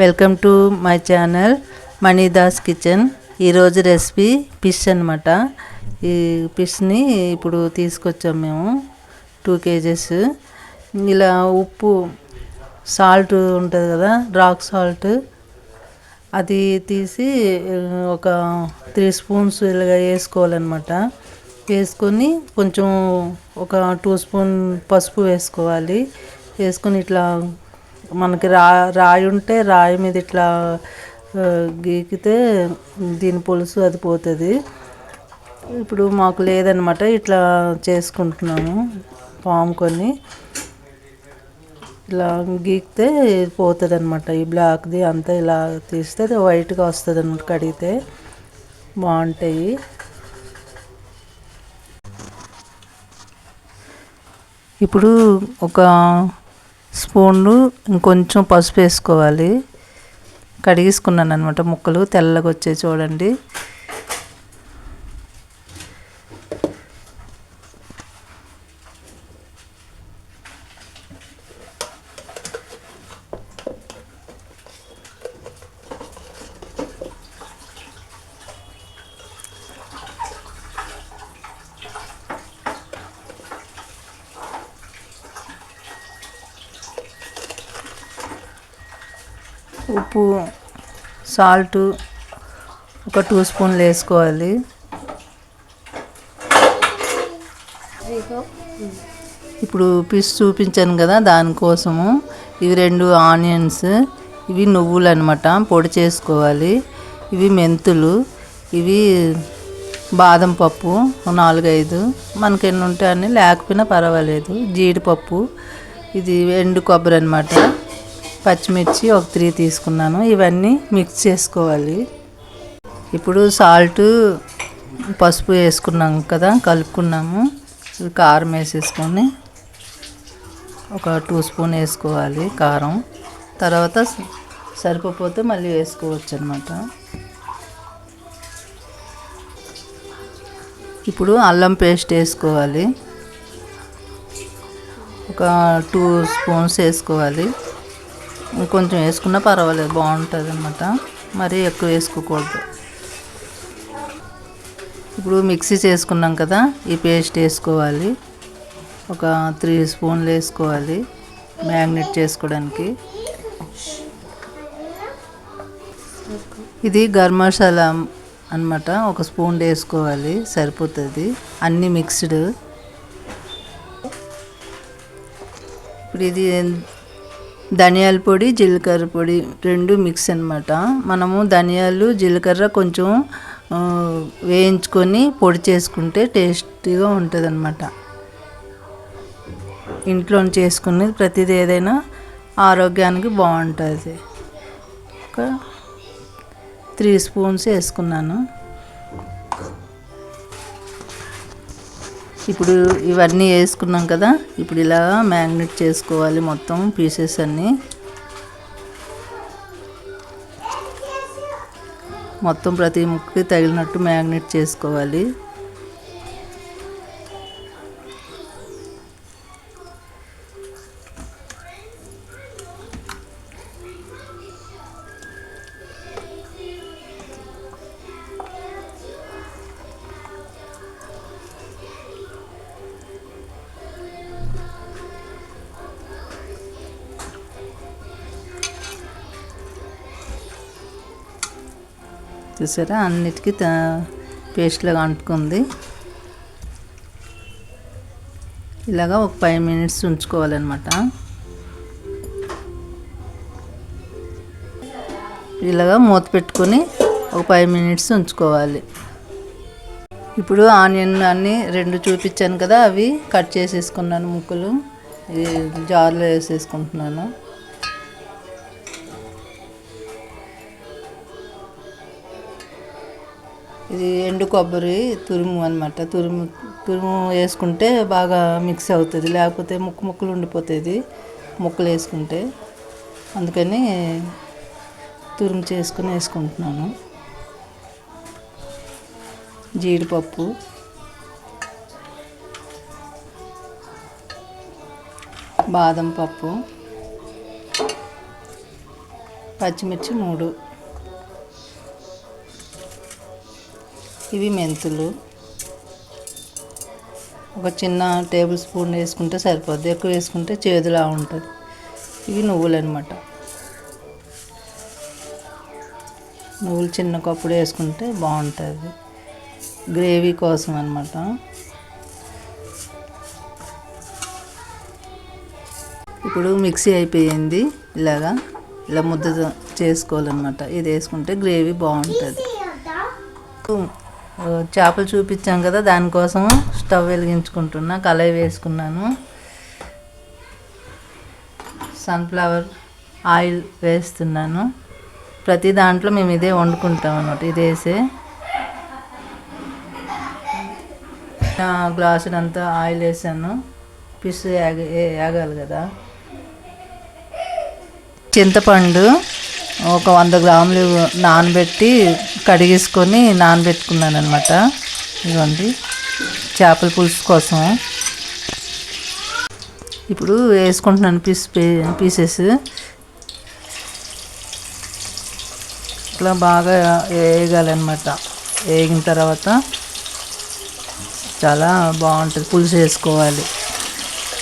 Welcome to my channel Manidas kitchen. ఈరోజు recipe fish అనమాట ఈ ఫిష్ని ఇప్పుడు తీసుకొచ్చాం మేము టూ కేజెస్. ఇలా ఉప్పు సాల్ట్ ఉంటుంది కదా రాక్ సాల్ట్. అది తీసి ఒక త్రీ స్పూన్స్ ఇలాగ వేసుకోవాలన్నమాట. వేసుకొని కొంచెం ఒక టూ స్పూన్ పసుపు వేసుకోవాలి. వేసుకొని ఇట్లా మనకి రా రాయి ఉంటే రాయి మీద ఇట్లా గీకితే దీని పులుసు అది పోతుంది. ఇప్పుడు మాకు లేదనమాట ఇట్లా చేసుకుంటున్నాము పాముకొని ఇలా గీకితే పోతుంది అనమాట ఈ బ్లాక్ది అంతా ఇలా తీస్తే అది వైట్గా వస్తుంది అనమాట కడిగితే. బాగుంటాయి. ఇప్పుడు ఒక స్పూన్లు ఇంకొంచెం పసుపు వేసుకోవాలి. కడిగేసుకున్నాను అనమాట ముక్కలు తెల్లగా వచ్చాయి చూడండి. ఉప్పు సాల్ట్ ఒక టూ స్పూన్లు వేసుకోవాలి. ఇప్పుడు పీస్ చూపించాను కదా దానికోసము. ఇవి రెండు ఆనియన్స్ ఇవి నువ్వులు అనమాట పొడి చేసుకోవాలి. ఇవి మెంతులు ఇవి బాదం పప్పు నాలుగైదు. మనకి ఎన్ని ఉంటాయని లేకపోయినా పర్వాలేదు. జీడిపప్పు ఇది ఎండు కొబ్బరి అనమాట పచ్చిమిర్చి ఒక త్రీ తీసుకున్నాను. ఇవన్నీ మిక్స్ చేసుకోవాలి. ఇప్పుడు సాల్ట్ పసుపు వేసుకున్నాం కదా కలుపుకున్నాము. కారం వేసేసుకొని ఒక టూ స్పూన్ వేసుకోవాలి కారం. తర్వాత సరిపోతే మళ్ళీ వేసుకోవచ్చు అనమాట ఇప్పుడు అల్లం పేస్ట్ వేసుకోవాలి. ఒక టూ స్పూన్స్ వేసుకోవాలి. కొంచెం వేసుకున్నా పర్వాలేదు బాగుంటుంది అనమాట మరీ ఎక్కువ వేసుకోకూడదు. ఇప్పుడు మిక్సీ చేసుకున్నాం కదా ఈ పేస్ట్ వేసుకోవాలి. ఒక త్రీ స్పూన్లు వేసుకోవాలి మ్యాగ్నెట్ చేసుకోవడానికి. ఇది గరం మసాలా అనమాట ఒక స్పూన్ వేసుకోవాలి సరిపోతుంది. అన్నీ మిక్స్డ్. ఇప్పుడు ఇది ధనియాల పొడి జీలకర్ర పొడి రెండు మిక్స్ అనమాట మనము ధనియాలు జీలకర్ర కొంచెం వేయించుకొని పొడి చేసుకుంటే టేస్టీగా ఉంటుంది అనమాట ఇంట్లో చేసుకుని ప్రతిది ఏదైనా ఆరోగ్యానికి బాగుంటుంది. ఒక త్రీ స్పూన్స్ వేసుకున్నాను. ఇప్పుడు ఇవన్నీ వేసుకున్నాం కదా ఇప్పుడు ఇలా మ్యాగ్నెట్ చేసుకోవాలి మొత్తం పీసెస్ అన్నీ. మొత్తం ప్రతి ముక్కకి తగిలినట్టు మ్యాగ్నెట్ చేసుకోవాలి. చూసారా? అన్నిటికీ పేస్ట్ లాగా అంటుకుంది. ఇలాగా ఒక ఫైవ్ మినిట్స్ ఉంచుకోవాలన్నమాట. ఇలాగా మూత పెట్టుకొని ఒక ఫైవ్ మినిట్స్ ఉంచుకోవాలి. ఇప్పుడు ఆనియన్ అన్నీ రెండు చూపించాను కదా అవి కట్ చేసేసుకున్నాను ముక్కలు. జార్లో వేసేసుకుంటున్నాను. ఇది ఎండు కొబ్బరి తురుము అనమాట తురుము తురుము వేసుకుంటే బాగా మిక్స్ అవుతుంది. లేకపోతే ముక్కు ముక్కలు ఉండిపోతుంది ముక్కలు వేసుకుంటే. అందుకని తురుము చేసుకుని వేసుకుంటున్నాను. జీడిపప్పు. బాదం పప్పు. పచ్చిమిర్చి మూడు. ఇవి మెంతులు. ఒక చిన్న టేబుల్ స్పూన్ వేసుకుంటే సరిపోద్ది. ఎక్కువ వేసుకుంటే చేదులా ఉంటుంది. ఇవి నువ్వులు అనమాట నువ్వులు చిన్న కప్పుడు వేసుకుంటే బాగుంటుంది. గ్రేవీ కోసం అనమాట ఇప్పుడు మిక్సీ అయిపోయింది ఇలాగా. ఇలా ముద్ద చేసుకోవాలన్నమాట. ఇది వేసుకుంటే గ్రేవీ బాగుంటుంది. చేపలు చూపించాం కదా దానికోసం స్టవ్ వెలిగించుకుంటున్నా కళాయి వేసుకున్నాను. సన్ఫ్లవర్ ఆయిల్ వేస్తున్నాను. ప్రతి దాంట్లో మేము ఇదే వండుకుంటాం అన్నమాట ఇది వేసే. గ్లాసునంతా ఆయిల్ వేసాను. పిసు యాగ యాగాలి కదా. చింతపండు ఒక వంద గ్రాములు నానబెట్టి కడిగేసుకొని నానబెట్టుకున్నాను అనమాట ఇదిగోండి చేపల పులుసు కోసం. ఇప్పుడు వేసుకుంటున్నాను పీస్ పీసెస్. ఇట్లా బాగా వేయగాలన్నమాట వేగిన తర్వాత చాలా బాగుంటుంది పులుసు వేసుకోవాలి.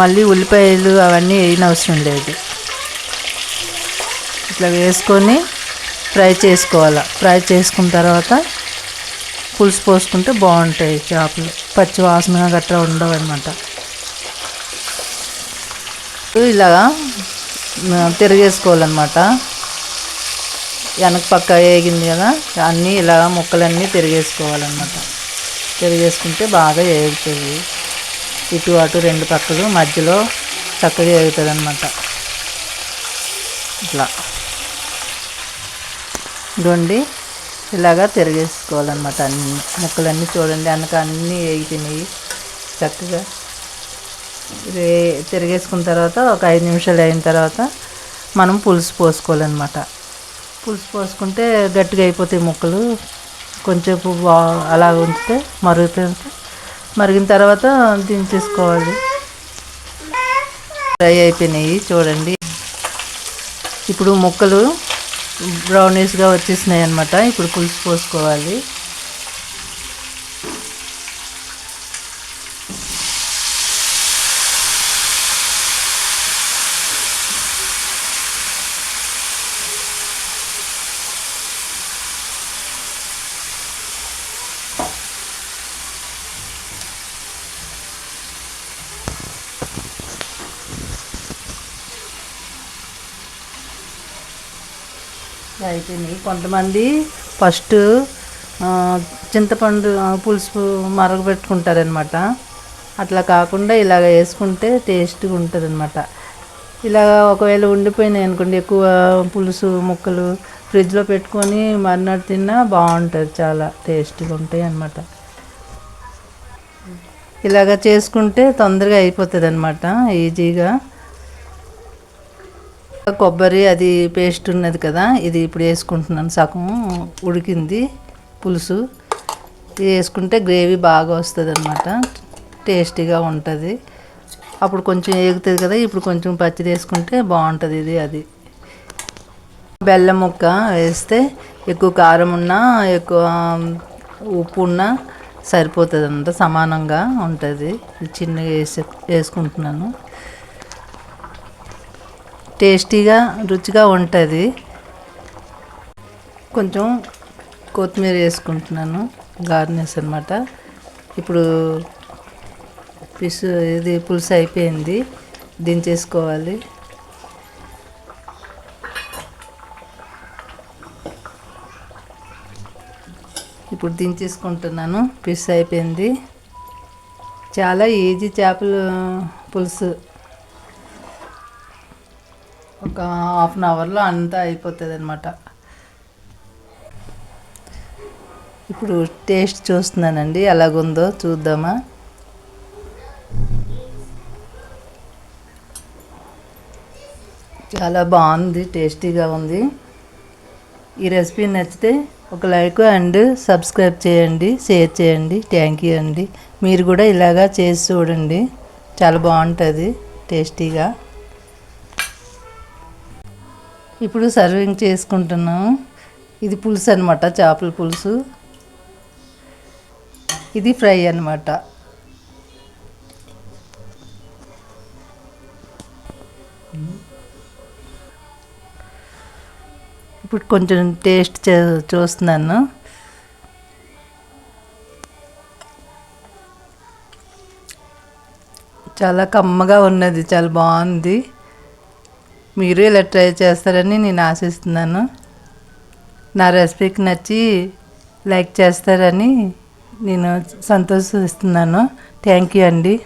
మళ్ళీ ఉల్లిపాయలు అవన్నీ వేయనవసరం లేదు. ఇట్లా వేసుకొని ఫ్రై చేసుకోవాలి? ఫ్రై చేసుకున్న తర్వాత పులుసు పోసుకుంటే బాగుంటాయి చేపలు. పచ్చి వాసన గట్రా ఉండవు అనమాట ఇలాగా తిరిగేసుకోవాలన్నమాట. వెనక పక్క వేగింది కదా అన్నీ ఇలా ముక్కలన్నీ తిరిగేసుకోవాలన్నమాట. తిరిగేసుకుంటే బాగా వేగుతుంది ఇటు అటు రెండు పక్కలు మధ్యలో చక్కగా వేగుతుంది అనమాట ఇట్లా. ఇదిగోండి ఇలాగా తిరిగేసుకోవాలన్నమాట అన్ని ముక్కలన్నీ చూడండి వెనక అన్నీ వేగిపోయినాయి చక్కగా. ఇది తిరిగేసుకున్న తర్వాత ఒక ఐదు నిమిషాలు అయిన తర్వాత మనం పులుసు పోసుకోవాలన్నమాట. పులుసు పోసుకుంటే గట్టిగా అయిపోతాయి ముక్కలు. కొంచెం బా అలా ఉంచితే మరుగుతుంటే మరిగిన తర్వాత దించేసుకోవాలి. ఫ్రై అయిపోయినాయి చూడండి. ఇప్పుడు ముక్కలు బ్రౌనీస్గా వచ్చేసినాయి అనమాట ఇప్పుడు పులుసు పోసుకోవాలి. అయిపోయినాయి. కొంతమంది ఫస్ట్ చింతపండు పులుసు మరగబెట్టుకుంటారనమాట అట్లా కాకుండా ఇలాగ వేసుకుంటే టేస్ట్గా ఉంటుంది అనమాట ఇలా ఒకవేళ ఉండిపోయినాయి అనుకోండి ఎక్కువ పులుసు ముక్కలు ఫ్రిడ్జ్లో పెట్టుకొని మర్నాడు తిన్నా బాగుంటుంది చాలా టేస్ట్గా ఉంటాయి అనమాట ఇలాగ చేసుకుంటే తొందరగా అయిపోతుంది అనమాట ఈజీగా. కొబ్బరి అది పేస్ట్ ఉన్నది కదా ఇది ఇప్పుడు వేసుకుంటున్నాను. సగం ఉడికింది పులుసు. వేసుకుంటే గ్రేవీ బాగా వస్తుంది అనమాట టేస్టీగా ఉంటుంది. అప్పుడు కొంచెం ఏగుతుంది కదా ఇప్పుడు కొంచెం పచ్చిది వేసుకుంటే బాగుంటుంది ఇది అది. బెల్లం ముక్క వేస్తే ఎక్కువ కారం ఉన్నా ఎక్కువ ఉప్పు ఉన్నా సరిపోతుంది అంత సమానంగా ఉంటుంది. చిన్నగా వేసే వేసుకుంటున్నాను. టేస్టీగా రుచిగా ఉంటుంది. కొంచెం కొత్తిమీర వేసుకుంటున్నాను గార్నిష్ అనమాట ఇప్పుడు ఫిష్ ఇది పులుసు అయిపోయింది దించేసుకోవాలి. ఇప్పుడు దించేసుకుంటున్నాను ఫిష్ అయిపోయింది. చాలా ఈజీ చేపలు పులుసు. ఒక హాఫ్ అన్ అవర్లో అంతా అయిపోతుంది అనమాట ఇప్పుడు టేస్ట్ చూస్తున్నానండి ఎలాగుందో చూద్దామా? చాలా బాగుంది టేస్టీగా ఉంది. ఈ రెసిపీ నచ్చితే ఒక లైక్ అండ్ సబ్స్క్రైబ్ చేయండి షేర్ చేయండి థ్యాంక్ యూ అండి. మీరు కూడా ఇలాగా చేసి చూడండి చాలా బాగుంటుంది టేస్టీగా. ఇప్పుడు సర్వింగ్ చేసుకుంటున్నాం. ఇది పులుసు అనమాట చేపల పులుసు. ఇది ఫ్రై అనమాట ఇప్పుడు కొంచెం టేస్ట్ చే చూస్తున్నాను. చాలా కమ్మగా ఉన్నది చాలా బాగుంది. మీరు ఇలా ట్రై చేస్తారని నేను ఆశిస్తున్నాను. నా రెసిపీకి నచ్చి లైక్ చేస్తారని నేను సంతోషిస్తున్నాను. థ్యాంక్ యూ అండి.